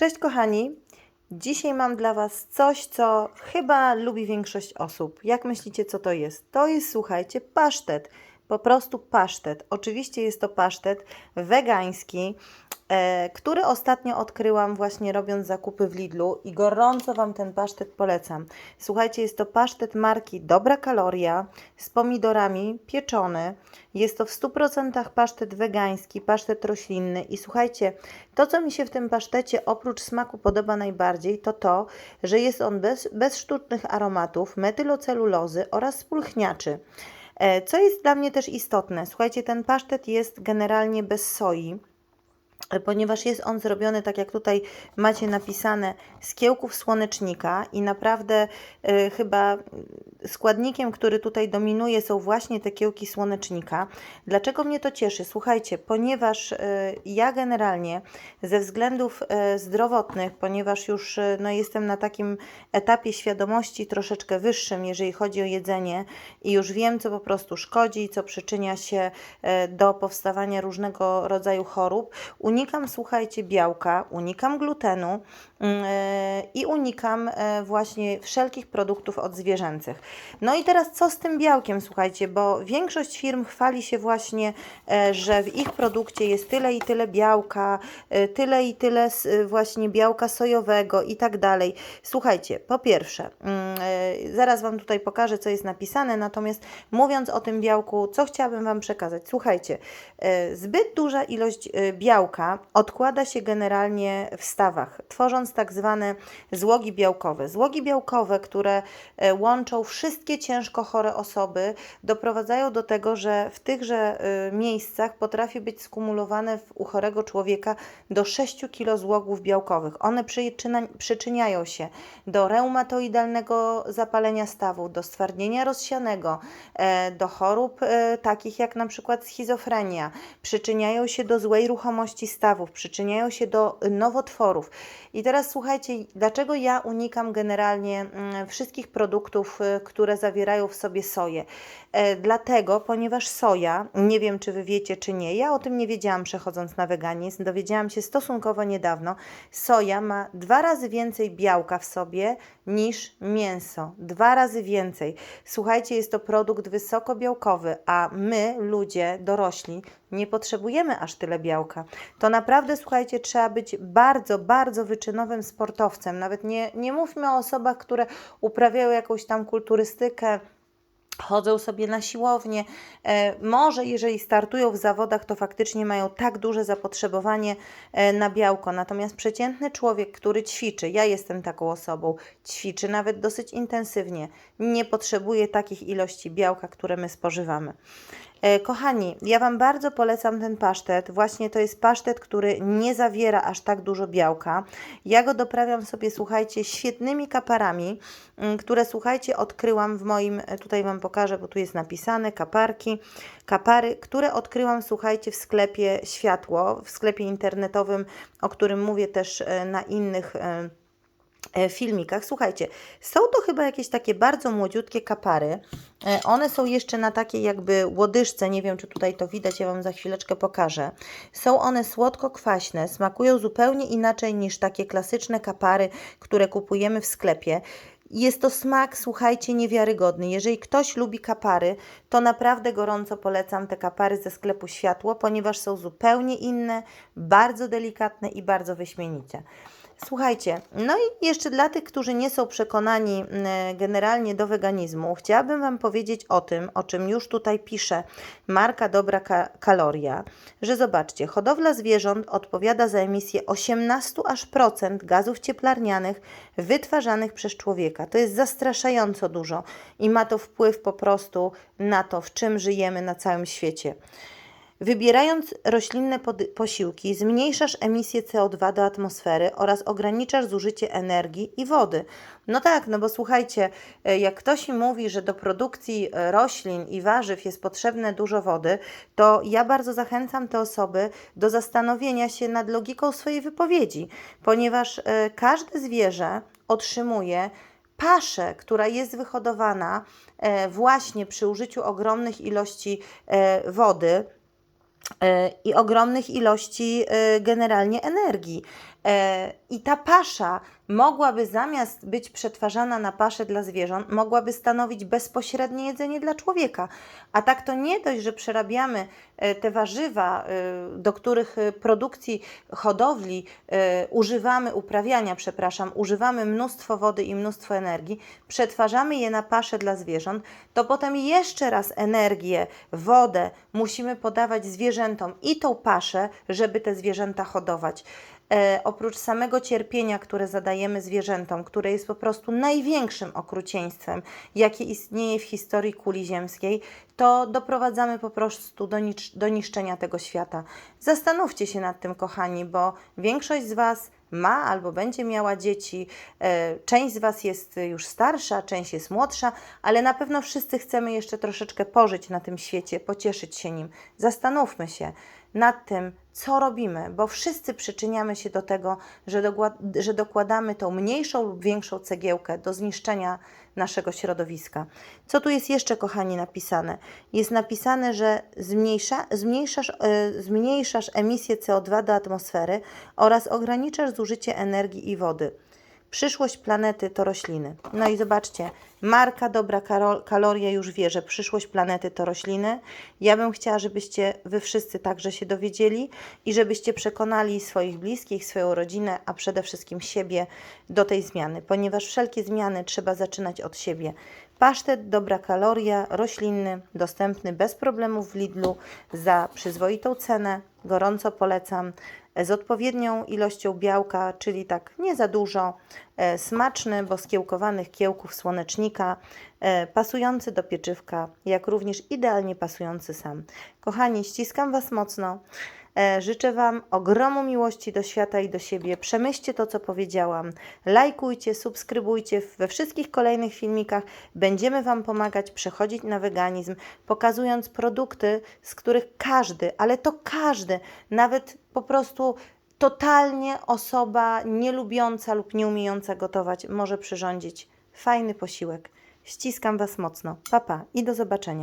Cześć kochani! Dzisiaj mam dla Was coś, co chyba lubi większość osób. Jak myślicie, co to jest? To jest, słuchajcie, pasztet. Po prostu pasztet. Oczywiście jest to pasztet wegański, który ostatnio odkryłam właśnie robiąc zakupy w Lidlu i gorąco Wam ten pasztet polecam. Słuchajcie, jest to pasztet marki Dobra Kaloria z pomidorami pieczony. Jest to w 100% pasztet wegański, pasztet roślinny i słuchajcie, to co mi się w tym pasztecie oprócz smaku podoba najbardziej to to, że jest on bez, bez sztucznych aromatów, metylocelulozy oraz spulchniaczy. E, Co jest dla mnie też istotne, słuchajcie, ten pasztet jest generalnie bez soi, e, ponieważ jest on zrobiony, tak jak tutaj macie napisane, z kiełków słonecznika i naprawdę e, chyba składnikiem, który tutaj dominuje są właśnie te kiełki słonecznika. Dlaczego mnie to cieszy? Słuchajcie, ponieważ e, ja generalnie ze względów e, zdrowotnych, ponieważ już e, no, jestem na takim etapie świadomości troszeczkę wyższym, jeżeli chodzi o jedzenie i już wiem, co po prostu szkodzi, co przyczynia się e, do powstawania różnego rodzaju chorób, unikam, słuchajcie, białka, unikam glutenu mm, e, i unikam e, właśnie wszelkich produktów odzwierzęcych. No i teraz co z tym białkiem, słuchajcie, bo większość firm chwali się właśnie, e, że w ich produkcie jest tyle i tyle białka, tyle i tyle właśnie białka sojowego i tak dalej. Słuchajcie, po pierwsze, mm, zaraz Wam tutaj pokażę, co jest napisane, natomiast mówiąc o tym białku, co chciałabym Wam przekazać? Słuchajcie, zbyt duża ilość e, odkłada się generalnie w stawach, tworząc tak zwane złogi białkowe. Złogi białkowe, które e, łączą wszystkie ciężko chore osoby, doprowadzają do tego, że w tychże e, miejscach potrafi być skumulowane u chorego człowieka do 6 kg złogów białkowych. One przyczyniają się do reumatoidalnego zapalenia stawów, do stwardnienia rozsianego, e, do chorób takich jak na przykład schizofrenia, przyczyniają się do złej ruchomości stawów, przyczyniają się do nowotworów. I teraz słuchajcie, dlaczego ja unikam generalnie mm, wszystkich produktów, y, które zawierają w sobie soję? E, Dlatego, ponieważ soja, nie wiem czy wy wiecie czy nie, ja o tym nie wiedziałam przechodząc na weganizm, dowiedziałam się stosunkowo niedawno, soja ma dwa razy więcej białka w sobie niż mięso. Dwa razy więcej. Słuchajcie, jest to produkt wysokobiałkowy, a my, ludzie, dorośli, nie potrzebujemy aż tyle białka. To naprawdę, słuchajcie, trzeba być bardzo, bardzo wyczynowym sportowcem. Nawet nie, nie mówmy o osobach, które uprawiają jakąś tam kulturystykę, chodzą sobie na siłownię. E, może jeżeli startują w zawodach, to faktycznie mają tak duże zapotrzebowanie e, na białko. Natomiast przeciętny człowiek, który ćwiczy, ja jestem taką osobą, ćwiczy nawet dosyć intensywnie, nie potrzebuje takich ilości białka, które my spożywamy. E, Kochani, ja Wam bardzo polecam ten pasztet. Właśnie to jest pasztet, który nie zawiera aż tak dużo białka. Ja go doprawiam sobie, słuchajcie, świetnymi kaparami, mm, które, słuchajcie, odkryłam w moim, e, tutaj Wam pokażę, bo tu jest napisane, kaparki, kapary, które odkryłam, słuchajcie, w sklepie Światło, w sklepie internetowym, o którym mówię też e, na innych filmikach. Słuchajcie, są to chyba jakieś takie bardzo młodziutkie kapary. E, One są jeszcze na takiej jakby łodyżce, nie wiem czy tutaj to widać, ja Wam za chwileczkę pokażę. Są one słodko-kwaśne, smakują zupełnie inaczej niż takie klasyczne kapary, które kupujemy w sklepie. Jest to smak, słuchajcie, niewiarygodny. Jeżeli ktoś lubi kapary, to naprawdę gorąco polecam te kapary ze sklepu Światło, ponieważ są zupełnie inne, bardzo delikatne i bardzo wyśmienicie. Słuchajcie, no i jeszcze dla tych, którzy nie są przekonani mm, generalnie do weganizmu, chciałabym Wam powiedzieć o tym, o czym już tutaj pisze marka Dobra Ka- Kaloria, że zobaczcie, hodowla zwierząt odpowiada za emisję 18 aż procent gazów cieplarnianych wytwarzanych przez człowieka. To jest zastraszająco dużo i ma to wpływ po prostu na to, w czym żyjemy na całym świecie. Wybierając roślinne posiłki, zmniejszasz emisję CO2 do atmosfery oraz ograniczasz zużycie energii i wody. No tak, no bo słuchajcie, e, jak ktoś mówi, że do produkcji e, roślin i warzyw jest potrzebne dużo wody, to ja bardzo zachęcam te osoby do zastanowienia się nad logiką swojej wypowiedzi, ponieważ e, każde zwierzę otrzymuje paszę, która jest wyhodowana właśnie przy użyciu ogromnych ilości wody, i ogromnych ilości e, generalnie energii. E, I ta pasza mogłaby zamiast być przetwarzana na paszę dla zwierząt, mogłaby stanowić bezpośrednie jedzenie dla człowieka. A tak to nie dość, że przerabiamy e, te warzywa, e, do których produkcji hodowli używamy, uprawiania, przepraszam, używamy mnóstwo wody i mnóstwo energii, przetwarzamy je na paszę dla zwierząt, to potem jeszcze raz energię, wodę musimy podawać zwierzętom i tą paszę, żeby te zwierzęta hodować. E, oprócz samego cierpienia, które zadajemy zwierzętom, które jest po prostu największym okrucieństwem, jakie istnieje w historii kuli ziemskiej, to doprowadzamy po prostu do, do niszczenia tego świata. Zastanówcie się nad tym, kochani, bo większość z Was ma albo będzie miała dzieci. E, Część z Was jest już starsza, część jest młodsza, ale na pewno wszyscy chcemy jeszcze troszeczkę pożyć na tym świecie, pocieszyć się nim. Zastanówmy się nad tym, co robimy, bo wszyscy przyczyniamy się do tego, że, że dokładamy tą mniejszą lub większą cegiełkę do zniszczenia naszego środowiska. Co tu jest jeszcze, kochani, napisane? Jest napisane, że zmniejsza, zmniejszasz, e, zmniejszasz emisję CO2 do atmosfery oraz ograniczasz zużycie energii i wody. Przyszłość planety to rośliny. No i zobaczcie, marka Dobra Kaloria już wie, że przyszłość planety to rośliny. Ja bym chciała, żebyście wy wszyscy także się dowiedzieli i żebyście przekonali swoich bliskich, swoją rodzinę, a przede wszystkim siebie do tej zmiany, ponieważ wszelkie zmiany trzeba zaczynać od siebie. Pasztet Dobra Kaloria, roślinny, dostępny bez problemów w Lidlu za przyzwoitą cenę. Gorąco polecam z odpowiednią ilością białka, czyli tak nie za dużo, e, smaczny, bo z kiełkowanych kiełków słonecznika, e, pasujący do pieczywka, jak również idealnie pasujący sam. Kochani, ściskam Was mocno. E, Życzę Wam ogromu miłości do świata i do siebie. Przemyślcie to, co powiedziałam. Lajkujcie, subskrybujcie. We wszystkich kolejnych filmikach będziemy Wam pomagać przechodzić na weganizm, pokazując produkty, z których każdy, ale to każdy, nawet po prostu totalnie osoba nielubiąca lub nieumiejąca gotować może przyrządzić fajny posiłek. Ściskam Was mocno. Papa pa, i do zobaczenia.